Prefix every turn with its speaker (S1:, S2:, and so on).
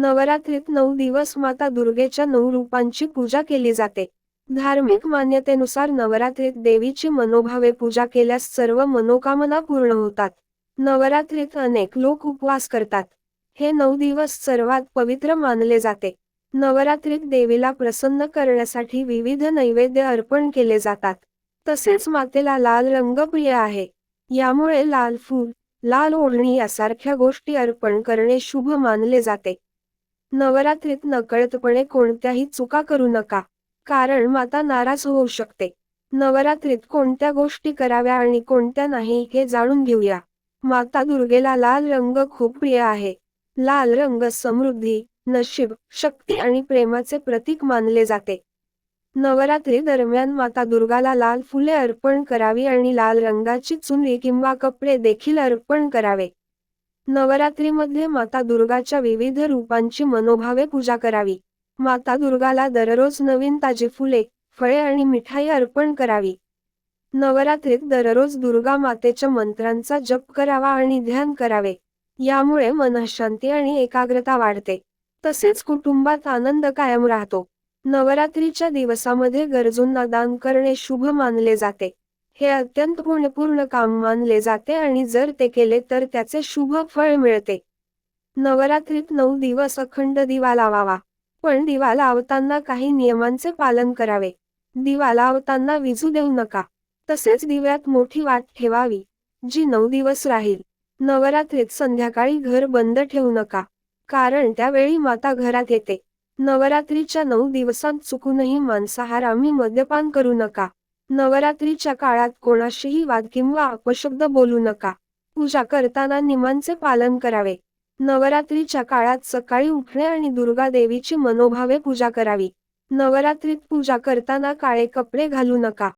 S1: नवरात्रीत नऊ दिवस माता दुर्गेच्या नऊ रूपांची पूजा केली जाते. धार्मिक मान्यतेनुसार नवरात्रीत देवीची मनोभावे पूजा केल्यास सर्व मनोकामना पूर्ण होतात. नवरात्रीत अनेक लोक उपवास करतात. हे नऊ दिवस सर्वात पवित्र मानले जाते. नवरात्रीत देवीला प्रसन्न करण्यासाठी विविध नैवेद्य अर्पण केले जातात. तसेच मातेला लाल रंग प्रिय आहे. यामुळे लाल फूल लाल ओढणी यासारख्या गोष्टी अर्पण करणे शुभ मानले जाते. नवरात्रीत नकळतपणे कोणत्याही चुका करू नका. कारण माता नाराज होऊ शकते. नवरात्रीत कोणत्या गोष्टी कराव्या आणि कोणत्या नाही हे जाणून घेऊया. माता दुर्गेला लाल रंग खूप प्रिय आहे. लाल रंग समृद्धी नशीब शक्ती आणि प्रेमाचे प्रतीक मानले जाते. नवरात्री दरम्यान माता दुर्गाला लाल फुले अर्पण करावी आणि लाल रंगाची चुनरी किंवा कपडे देखील अर्पण करावे. नवरात्रीमध्ये माता दुर्गाच्या विविध रूपांची मनोभावे पूजा करावी. माता दुर्गाला दररोज नवीन ताजी फुले फळे आणि मिठाई अर्पण करावी. नवरात्रीत दररोज दुर्गा मातेच्या मंत्रांचा जप करावा आणि ध्यान करावे. यामुळे मनशांती आणि एकाग्रता वाढते. तसेच कुटुंबात आनंद कायम राहतो. नवरात्रीच्या दिवसामध्ये गरजूंना दान करणे शुभ मानले जाते. हे अत्यंत पुण्यपूर्ण काम मानले जाते आणि जर ते केले तर त्याचे शुभ फळ मिळते. नवरात्रीत नऊ दिवस अखंड दिवा लावावा. पण दिवा लावताना काही नियमांचे पालन करावे. दिवा लावताना विजू देऊ नका. तसेच दिव्यात मोठी वाट ठेवावी जी नऊ दिवस राहील. नवरात्रीत संध्याकाळी घर बंद ठेवू नका. कारण त्यावेळी माता घरात येते. नवरात्रीच्या नऊ दिवसांत चुकूनही मांसाहार आम्ही मद्यपान करू नका. नवरात्रीच्या काळात कोणाशीही वाद किंवा अपशब्द बोलू नका. पूजा करताना नियमांचे पालन करावे. नवरात्रीच्या काळात सकाळी उठणे आणि दुर्गा देवीची मनोभावे पूजा करावी. नवरात्रीत पूजा करताना काळे कपडे घालू नका.